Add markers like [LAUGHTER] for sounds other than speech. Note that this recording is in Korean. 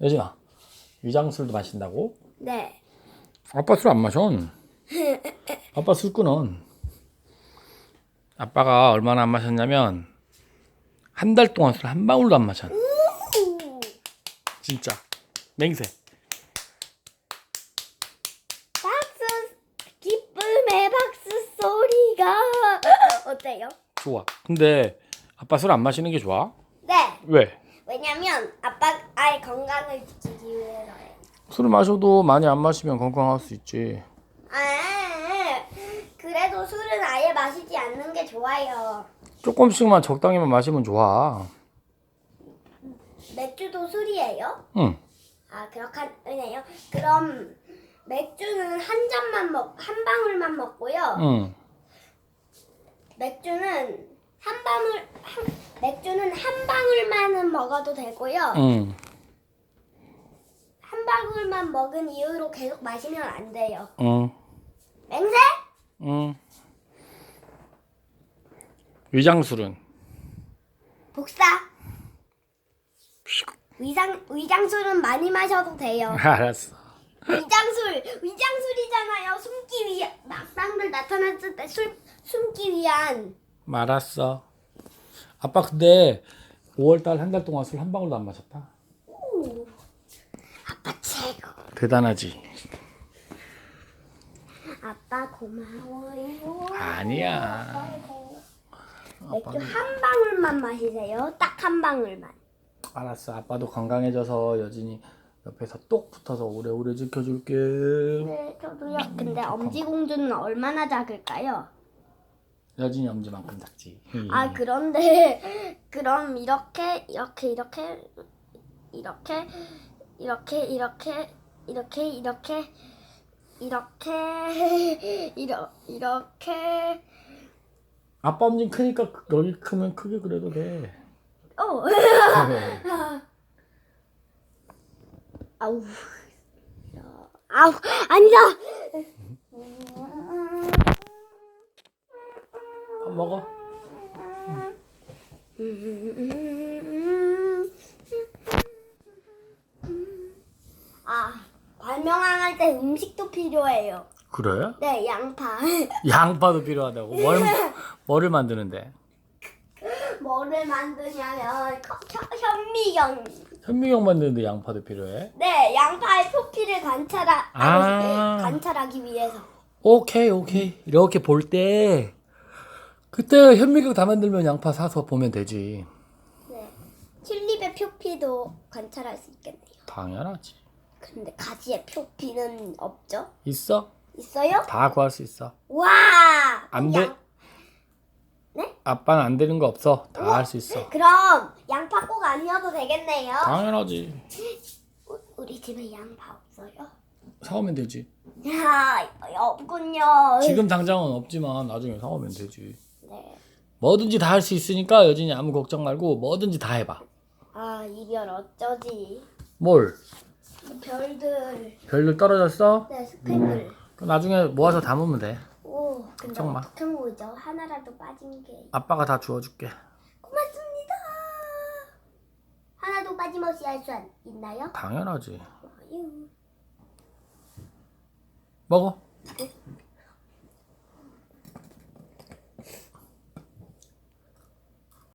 여진아, 위장술도 마신다고? 네. 아빠 술 안 마셔. [LAUGHS] 아빠 술 끊어. 아빠가 얼마나 안 마셨냐면 한 달 동안 술 한 방울도 안 마셨. 진짜 맹세. 박수 기쁨의 박수 소리가 [LAUGHS] 어때요? 좋아. 근데 아빠 술 안 마시는 게 좋아? 네. 왜? 왜냐면 아빠의 건강을 지키기 위해서예요. 술을 마셔도 많이 안 마시면 건강할 수 있지. 아, 그래도 술은 아예 마시지 않는 게 좋아요. 조금씩만 적당히만 마시면 좋아. 맥주도 술이에요? 응. 아 그렇군요. 그럼 맥주는 한 잔만 먹, 한 방울만 먹고요. 응. 맥주는 한 방울, 한, 맥주는 한 방울만은 먹어도 되고요. 응. 한 방울만 먹은 이후로 계속 마시면 안 돼요. 응. 맹세? 응. 위장술은 복사. 위장 위장술은 많이 마셔도 돼요. [LAUGHS] 알았어. 위장술 위장술이잖아요. 숨기 위한 막상들 나타났을 때 술, 숨기 위한. 알았어. 아빠 근데 5월달 한 달 동안 술 한 방울도 안 마셨다. 오, 아빠 최고. 대단하지. 아빠 고마워요. 아니야. 맥주 한 방울만 마시세요. 딱 한 방울만. 알았어. 아빠도 건강해져서 여진이 옆에서 똑 붙어서 오래오래 지켜줄게. 네, 저도요. 근데 엄지공주는 얼마나 작을까요? 여진이 엄지만큼 작지. 아 그런데 [LAUGHS] 그럼 이렇게 이렇게 이렇게 이렇게 이렇게 이렇게 이렇게 이렇게 이렇게 [LAUGHS] 이러, 이렇게. 아빠 엄지 크니까 그- 여기 크면 크게 그래도 돼. 어. [LAUGHS] 아우. 아우. 아니다 먹어. 아 발명왕 때 음식도 필요해요 그래? 네 양파 [LAUGHS] 양파도 필요하다고. 뭘, 뭐를 만드는데? 뭐를 만드냐면 혀- 현미경 현미경 만드는데 양파도 필요해? 네 양파의 표피를 관찰하, 아. 관찰하기 위해서 오케이 오케이 이렇게 볼 때 그때 현미경 다 만들면 양파 사서 보면 되지 네 튤립의 표피도 관찰할 수 있겠네요 당연하지 근데 가지의 표피는 없죠? 있어? 있어요? 다 구할 수 있어 와! 안 돼? 양- 아빠는 안 되는 거 없어 다 할 수 있어 그럼 양파 꼭 아니어도 되겠네요. 당연하지 우- 우리 집에 양파 없어요? 사오면 되지 야, 없군요. 지금 당장은 없지만 나중에 사오면 되지 네. 뭐든지 다 할 수 있으니까 여진이 아무 걱정 말고 뭐든지 다 해봐 아, 이별 어쩌지? 뭘? 별들. 별로 떨어졌어? 네, 스펙을. 그럼 나중에 모아서 담으면 돼 오, 근데 마. 어떻게 모으죠? 하나라도 빠진 게. 아빠가 다 주워줄게 고맙습니다. 하나도 빠짐없이 할 수 있나요? 당연하지 아유. 먹어 네.